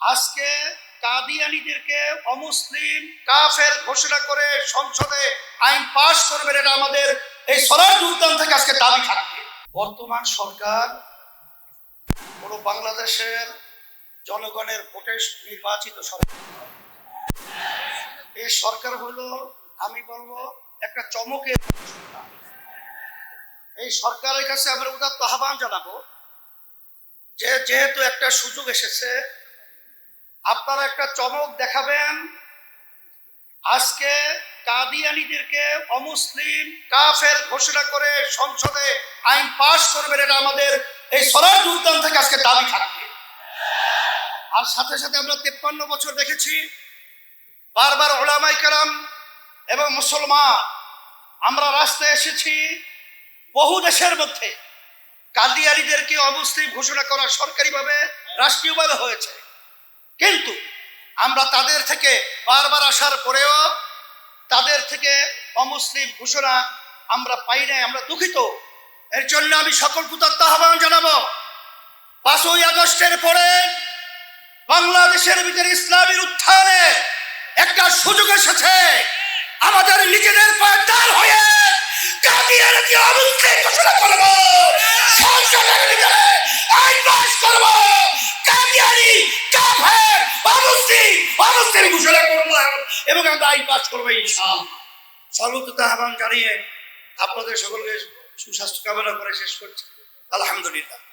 আজকে কাদিয়ানিদেরকে অমুসলিম কাফের ঘোষণা করে সংসদে আইন পাশ করবেন এটা আমাদের এই সরার উদ্যান থেকে আজকে দাবি থাকবে। বর্তমান সরকার পুরো বাংলাদেশের জনগণের ভোটে নির্বাচিত সরকার। এই সরকার হলো, আমি বলব, একটা চমকের এই সরকারের কাছে আমরা উদাত্ত আহ্বান জানাব যে যেহেতু একটা সুযোগ এসেছে আপনারা একটা চমক দেখাবেন। আজকে কাদিয়ানিদেরকে অমুসলিম কাফের ঘোষণা করে সংসদে আইন পাশ করবেন এটা আমাদের এই সরার উদ্যান থেকে আজকে দাবি থাকবে। আর সাথে সাথে আমরা তেপ্পান্ন বছর দেখেছি, বারবার ওলামাই কালাম এবং মুসলমান, আমরা রাস্তায় এসেছি বহু দেশের মধ্যে। কাদিয়ানিদেরকে অমুসলিম ঘোষণা করা সরকারিভাবে, রাষ্ট্রীয়ভাবে হয়েছে। কিন্তু আমরা তাদের থেকে বারবার আসার পরেও তাদের থেকে অমুসলিম ঘোষণা আমরা পাই নাই, আমরা দুঃখিত। এর জন্য আমি সকল কুতাত্ম আহ্বান জানাব। পাঁচই আগস্টের পরে বাংলাদেশের ভিতরে ইসলামের উত্থানে একটা সুযোগ এসেছে। আমাদের নিজেদের পায়ে দাঁড় হয়ে কাদিয়ানকে অমুসলিম ঘোষণা করব সংসদের ভিতরে ঘোষণা এবং আমরা আইন পাস করব এই সর্বত আহ্বান জানিয়ে আপনাদের সকলকে সুস্বাস্থ্য কামনা করে শেষ করছি। আলহামদুলিল্লাহ।